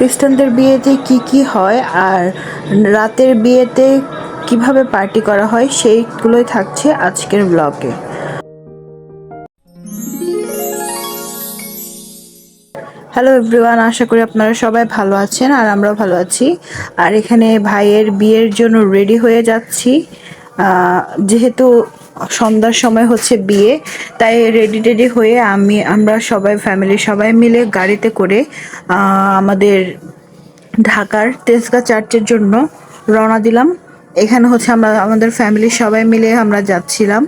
খ্রিস্টানদের বিয়েতে কি কি হয় আর রাতের বিয়েতে কীভাবে পার্টি করা হয় সেইগুলোই থাকছে আজকের ব্লগে। হ্যালো এভরিওয়ান, আশা করি আপনারা সবাই ভালো আছেন আর আমরাও ভালো আছি। আর এখানে ভাইয়ের বিয়ের জন্য রেডি হয়ে যাচ্ছি। যেহেতু সন্ধ্যার সময় হচ্ছে বিয়ে, তাই রেডি টেডি হয়ে আমি, আমরা সবাই ফ্যামিলি সবাই মিলে গাড়িতে করে আমাদের ঢাকার তেজগা চার্চের জন্য রওনা দিলাম। এখানে হচ্ছে আমরা, আমাদের ফ্যামিলির সবাই মিলে আমরা যাচ্ছিলাম।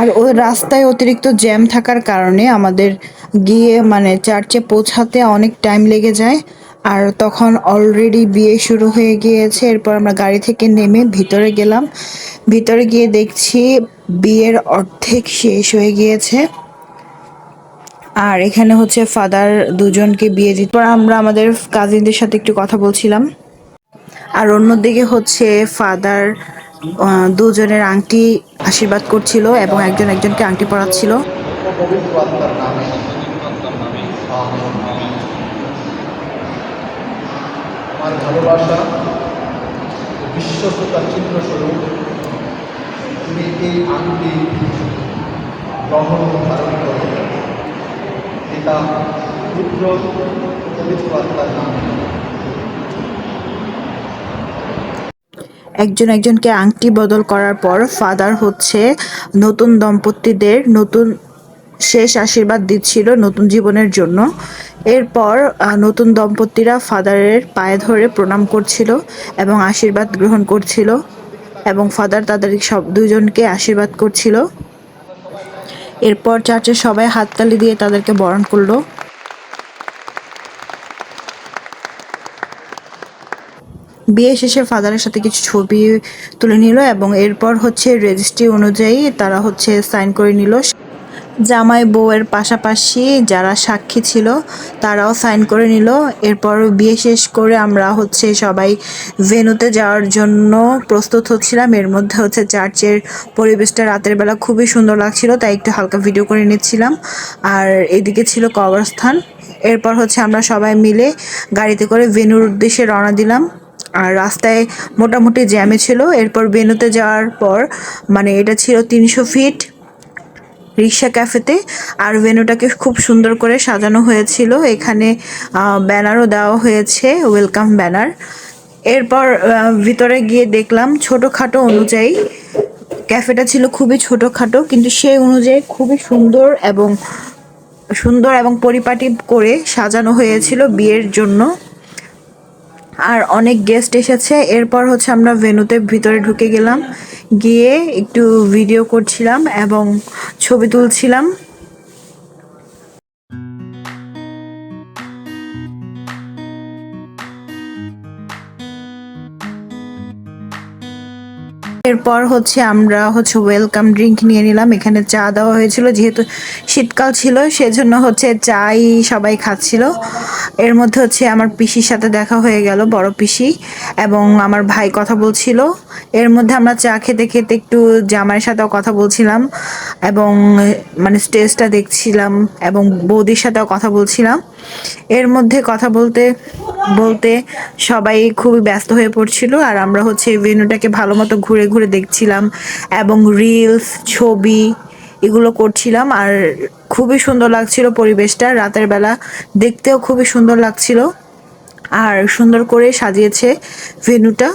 আর ওই রাস্তায় অতিরিক্ত জ্যাম থাকার কারণে আমাদের গিয়ে মানে চার্চে পৌঁছাতে অনেক টাইম লেগে যায়। আর তখন অলরেডি বিয়ে শুরু হয়ে গিয়েছে, এরপর আমরা গাড়ি থেকে নেমে ভিতরে গেলাম। ভিতরে গিয়ে দেখছি বিয়ের অর্ধেক শেষ হয়ে গিয়েছে। আর এখানে হচ্ছে ফাদার দুজনকে বিয়ে দিতে পর আমরা আমাদের কাজিনদের সাথে একটু কথা বলছিলাম। আর অন্যদিকে হচ্ছে ফাদার দুজনের আংটি আশীর্বাদ করছিল এবং একজন একজনকে আংটি পরাচ্ছিল পবিত্র আত্মার নামে আমেন। আমার ভালোবাসা বিশ্বস্ততার চিহ্ন স্বরূপ তুমি এই আংটি গ্রহণ ধারণ করো। পিতা পুত্র পবিত্র নামে। একজন একজনকে আংটি বদল করার পর ফাদার হচ্ছে নতুন দম্পতিদের নতুন শেষ আশীর্বাদ দিচ্ছিল নতুন জীবনের জন্য। এরপর নতুন দম্পতিরা ফাদারের পায়ে ধরে প্রণাম করছিল এবং আশীর্বাদ গ্রহণ করছিল এবং ফাদার তাদের সব দুজনকে আশীর্বাদ করছিল। এরপর চার্চের সবাই হাততালি দিয়ে তাদেরকে বরণ করল। বিয়ে শেষে ফাদারের সাথে কিছু ছবি তুলে নিল এবং এরপর হচ্ছে রেজিস্ট্রি অনুযায়ী তারা হচ্ছে সাইন করে নিল। জামাই বউয়ের পাশাপাশি যারা সাক্ষী ছিল, তারাও সাইন করে নিল। এরপর বিয়ে শেষ করে আমরা হচ্ছে সবাই ভেনুতে যাওয়ার জন্য প্রস্তুত হচ্ছিলাম। এর মধ্যে হচ্ছে চার্চের পরিবেশটা রাতের বেলা খুবই সুন্দর লাগছিল, তাই একটু হালকা ভিডিও করে নিচ্ছিলাম। আর এদিকে ছিল কবরস্থান। এরপর হচ্ছে আমরা সবাই মিলে গাড়িতে করে ভেনুর উদ্দেশ্যে রওনা দিলাম। আর রাস্তায় মোটামুটি জ্যামে ছিল। এরপর বেনুতে যাওয়ার পর মানে এটা ছিল তিনশো ফিট রিক্সা ক্যাফেতে আর ভেনুটাকে খুব সুন্দর করে সাজানো হয়েছিল। এখানে ব্যানারও দেওয়া হয়েছে, ওয়েলকাম ব্যানার। এরপর ভিতরে গিয়ে দেখলাম ছোটোখাটো অনুযায়ী, ক্যাফেটা ছিল খুবই ছোটোখাটো, কিন্তু সেই অনুযায়ী খুবই সুন্দর এবং সুন্দর এবং পরিপাটি করে সাজানো হয়েছিল বিয়ের জন্য। আর অনেক গেস্ট এসেছে। এরপর হচ্ছে আমরা ভেনুতে ভিতরে ঢুকে গেলাম। গিয়ে একটু ভিডিও করছিলাম এবং ছবি তুলছিলাম। এরপর হচ্ছে আমরা হচ্ছে ওয়েলকাম ড্রিঙ্ক নিয়ে নিলাম। এখানে চা দেওয়া হয়েছিল, যেহেতু শীতকাল ছিল, সেজন্য হচ্ছে চাই সবাই খাচ্ছিল। এর মধ্যে হচ্ছে আমার পিসির সাথে দেখা হয়ে গেল, বড় পিসি, এবং আমার ভাই কথা বলছিল। এর মধ্যে আমরা চা খেতে খেতে একটু জামাইয়ের সাথেও কথা বলছিলাম, এবং মানে স্টেজটা দেখছিলাম, এবং বৌদির সাথেও কথা বলছিলাম। এর মধ্যে কথা বলতে বলতে সবাই খুবই ব্যস্ত হয়ে পড়ছিল, আর আমরা হচ্ছে ভেন্যুটাকে ভালো মতো ঘুরে ঘুরে দেখছিলাম এবং রিলস ছবি এগুলো করছিলাম আর খুবই সুন্দর লাগছিল পরিবেশটা। রাতের বেলা দেখতেও খুবই সুন্দর লাগছিল আর সুন্দর করে সাজিয়েছে ভেন্যুটা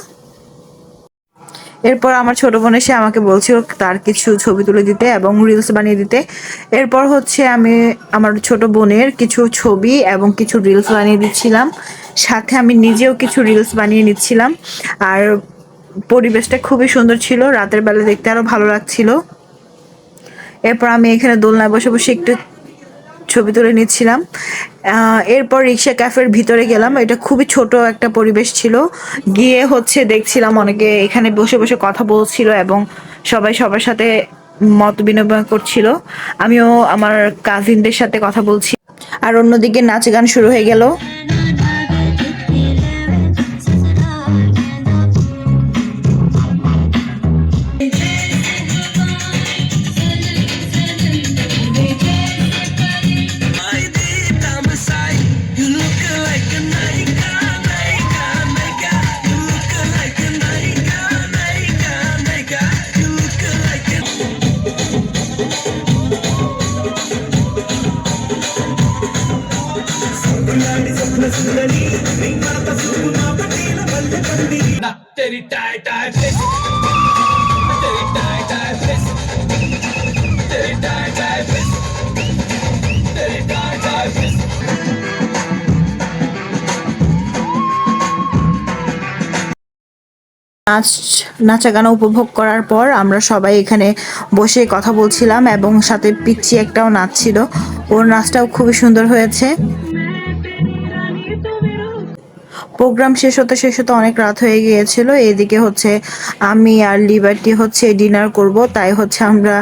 এরপর আমার ছোট বোন এসে আমাকে বলছিল তার কিছু ছবি তুলে দিতে এবং রিলস বানিয়ে দিতে। এরপর হচ্ছে আমি আমার ছোট বোনের কিছু ছবি এবং কিছু রিলস বানিয়ে দিচ্ছিলাম। সাথে আমি নিজেও কিছু রিলস বানিয়ে নিচ্ছিলাম। আর পরিবেশটা খুবই সুন্দর ছিল, রাতের বেলা দেখতে আরও ভালো লাগছিল। এরপর আমি এখানে দোলনায় বসে বসে একটু ছবি তুলে নিচ্ছিলাম। এরপর রিক্সা ক্যাফের ভিতরে গেলাম, এটা খুবই ছোট একটা পরিবেশ ছিল। গিয়ে হচ্ছে দেখছিলাম অনেকে এখানে বসে বসে কথা বলছিল এবং সবাই সবার সাথে মত বিনিময় করছিল। আমিও আমার কাজিনদের সাথে কথা বলছি। আর অন্যদিকে নাচ গান শুরু হয়ে গেল। तेरी टाई टाई फिस तेरी टाई टाई फिस तेरी टाई टाई फिस तेरी टाई टाई फिस নাচ নাচা গানা উপভোগ করার পর আমরা সবাই এখানে বসে কথা বলছিলাম এবং সাথে পিচ্ছি একটাও নাচছিল ওর নাচটাও খুবই সুন্দর হয়েছে প্রোগ্রাম শেষ হতে শেষ হতে অনেক রাত হয়ে গিয়েছিল। এদিকে হচ্ছে আমি আর লিবার্টি হচ্ছে ডিনার করব, তাই হচ্ছে আমরা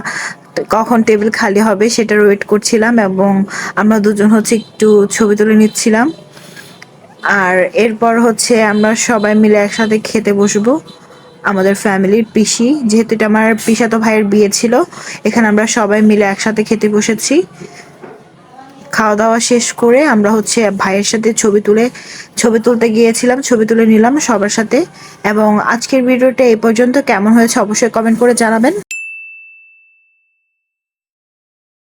কখন টেবিল খালি হবে সেটার ওয়েট করছিলাম এবং আমরা দুজন হচ্ছে একটু ছবি তুলে নিচ্ছিলাম। আর এরপর হচ্ছে আমরা সবাই মিলে একসাথে খেতে বসবো, আমাদের ফ্যামিলির পিসি। যেহেতু এটা আমার পিসাতো ভাইয়ের বিয়ে ছিল, এখানে আমরা সবাই মিলে একসাথে খেতে বসেছি। খাওয়া দাওয়া শেষ করে আমরা হচ্ছে ভাইয়ের সাথে ছবি তুলে, ছবি তুলতে গিয়েছিলাম, ছবি তুলে নিলাম সবার সাথে। এবং আজকের ভিডিওটা এই পর্যন্ত। কেমন হয়েছে অবশ্যই কমেন্ট করে জানাবেন।